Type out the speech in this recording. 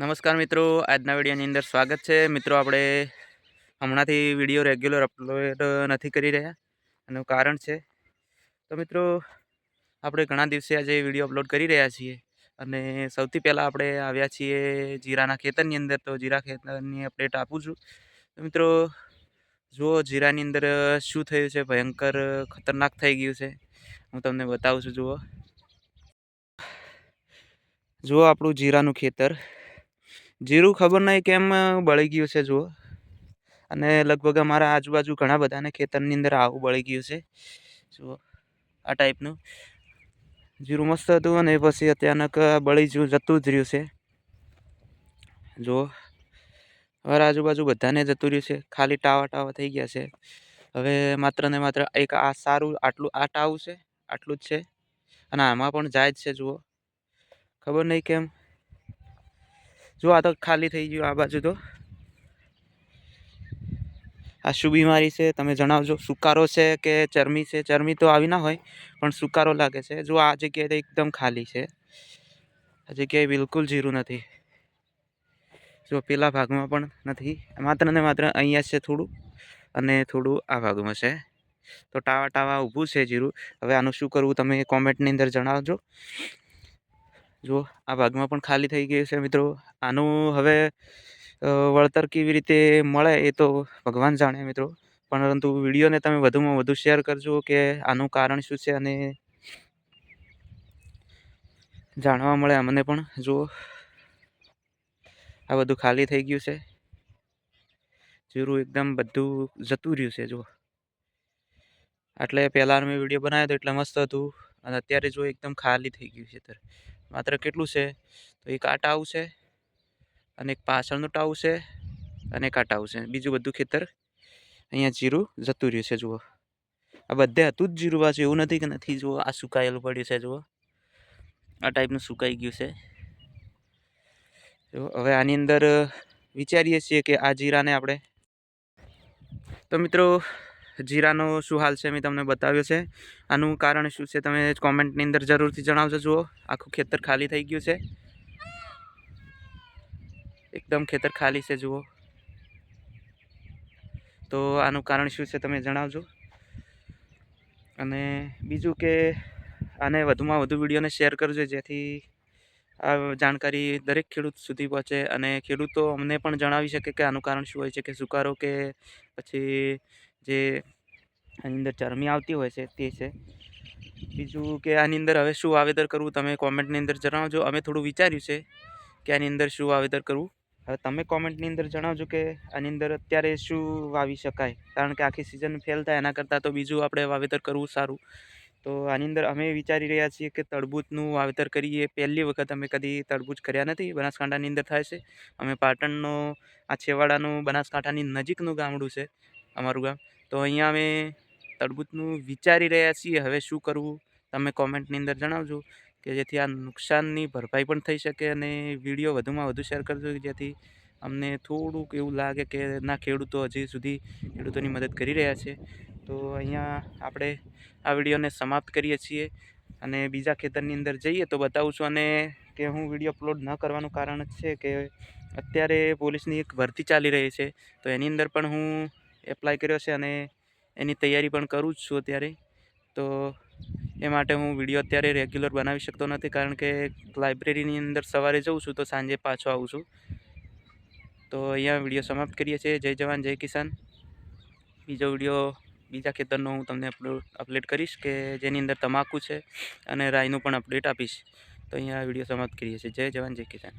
નમસ્કાર મિત્રો, આજના વિડીયોની અંદર સ્વાગત છે. મિત્રો, આપણે હમણાંથી વીડિયો રેગ્યુલર અપલોડ નથી કરી રહ્યા એનું કારણ છે. તો મિત્રો, આપણે ઘણા દિવસે આજે વીડિયો અપલોડ કરી રહ્યા છીએ અને સૌથી પહેલાં આપણે આવ્યા છીએ જીરાના ખેતરની અંદર. તો જીરા ખેતરની અપડેટ આપું છું. તો મિત્રો, જુઓ જીરાની અંદર શું થયું છે? ભયંકર ખતરનાક થઈ ગયું છે. હું તમને બતાવું છું, જુઓ. જુઓ આપણું જીરાનું ખેતર. જીરું ખબર નહીં કેમ બળી ગયું છે, જુઓ. અને લગભગ અમારા આજુબાજુ ઘણા બધાને ખેતરની અંદર આવું બળી ગયું છે. જુઓ, આ ટાઈપનું. જીરું મસ્ત હતું અને પછી અચાનક બળી જતું જ રહ્યું છે. જુઓ, અમારા આજુબાજુ બધાને જતું રહ્યું છે. ખાલી ટાવા ટાવા થઈ ગયા છે. હવે માત્ર ને માત્ર એક આ સારું, આટલું, આ ટાવું છે, આટલું જ છે. અને આમાં પણ જાય જ છે, જુઓ. ખબર નહીં કેમ. જો આ તો ખાલી થઈ ગયું આ બાજુ તો. આ શું બીમારી છે, તમે જણાવજો. સુકારો છે કે ચરમી છે? ચરમી તો આવી ના હોય, પણ સુકારો લાગે છે. જો આ જગ્યાએ એકદમ ખાલી છે. આ જગ્યાએ બિલકુલ જીરું નથી. જો પેલા ભાગમાં પણ નથી. માત્ર ને માત્ર અહીંયા છે થોડું અને થોડું આ ભાગમાં છે. તો ટાવા ટાવા ઊભું છે જીરું. હવે આનું શું કરવું તમે કોમેન્ટની અંદર જણાવજો. જો આ ભાગમાં પણ ખાલી થઈ ગયું છે મિત્રો. આનું હવે વળતર કેવી રીતે મળે એ તો ભગવાન જાણે મિત્રો. પરંતુ વિડીયોને તમે વધુમાં વધુ શેર કરજો કે આનું કારણ શું છે અને જાણવા મળે અમને પણ. જુઓ આ બધું ખાલી થઈ ગયું છે. જીરું એકદમ બધું જતું રહ્યું છે જુઓ એટલે પહેલાં મેં વીડિયો બનાવ્યો હતો એટલે મસ્ત હતું. અને અત્યારે જો એકદમ ખાલી થઈ ગયું છે માત્ર કેટલું છે? તો એક આ ટાવ છે અને એક પાછળનું ટાવ છે અને એક આ ટાવ છે બીજું બધું ખેતર અહીંયા જીરું જતું રહ્યું છે, જુઓ. આ બધે હતું જ જીરું પાછું એવું નથી કે નથી, જુઓ. આ સુકાયેલું પડ્યું છે, જુઓ. આ ટાઈપનું સુકાઈ ગયું છે. જો હવે આની અંદર વિચારીએ છીએ કે આ જીરાને આપણે તો મિત્રો જીરાનો શું હાલ છે મેં તમને બતાવ્યો છે. આનું કારણ શું છે તમે કોમેન્ટની અંદર જરૂરથી જણાવજો જુઓ. આખું ખેતર ખાલી થઈ ગયું છે. એકદમ ખેતર ખાલી છે જુઓ. તો આનું કારણ શું છે તમે જણાવજો. અને બીજું કે આને વધુમાં વધુ વિડીયોને શેર કરજો જેથી આ જાણકારી દરેક ખેડૂત સુધી પહોંચે અને ખેડૂતો અમને પણ જણાવી શકે કે આનું કારણ શું હોય છે, કે સુકારો કે પછી જે આની અંદર ચરમી આવતી હોય છે તે છે. બીજું કે આની અંદર હવે શું વાવેતર કરવું તમે કોમેન્ટની અંદર જણાવજો. અમે થોડું વિચાર્યું છે કે આની અંદર શું વાવેતર કરવું. હવે તમે કોમેન્ટની અંદર જણાવજો કે આની અંદર અત્યારે શું વાવી શકાય. કારણ કે આખી સિઝન ફેલ થાય એના કરતાં તો બીજું આપણે વાવેતર કરવું સારું. તો આની અંદર અમે વિચારી રહ્યા છીએ કે તરબૂચનું વાવેતર કરીએ. પહેલી વખત અમે કદી તરબૂચ કર્યા નથી. બનાસકાંઠાની અંદર થાય છે. અમે પાટણનો, આ છેવાડાનું, બનાસકાંઠાની નજીકનું ગામડું છે. અમારું ગામ. તો અહીંયા અમે તડબૂચનું વિચારી રહ્યા છીએ, હવે શું કરવું? તમે કોમેન્ટની અંદર જણાવજો કે જેથી આ નુકસાનની ભરપાઈ પણ થઈ શકે અને વીડિયો વધુમાં વધુ શેર કરજો, જેથી અમને થોડુંક એવું લાગે કે ના, ખેડૂતો હજી સુધી ખેડૂતોની મદદ કરી રહ્યા છે. તો અહીંયા આપણે આ વિડીયોને સમાપ્ત કરીએ છીએ અને બીજા ખેતરની અંદર જઈએ તો બતાવું છું અને કે હું વીડિયો અપલોડ ન કરવાનું કારણ છે કે અત્યારે પોલીસની એક ભરતી ચાલી રહી છે. તો એની અંદર પણ હું એપ્લાય કર્યો છે અને એની તૈયારી પણ કરું જ છું અત્યારે. તો એ માટે હું વીડિયો અત્યારે રેગ્યુલર બનાવી શકતો નથી કારણ કે લાઇબ્રેરીની અંદર સવારે જઉં છું તો સાંજે પાછો આવું છું. તો અહીંયા વીડિયો સમાપ્ત કરીએ છીએ. જય જવાન, જય કિસાન. બીજો વીડિયો બીજા ખેતરનો હું તમને અપલોડ કરીશ કે જેની અંદર તમાકુ છે અને રાઈનું પણ અપડેટ આપીશ. તો અહીંયા વીડિયો સમાપ્ત કરીએ છીએ. જય જવાન, જય કિસાન.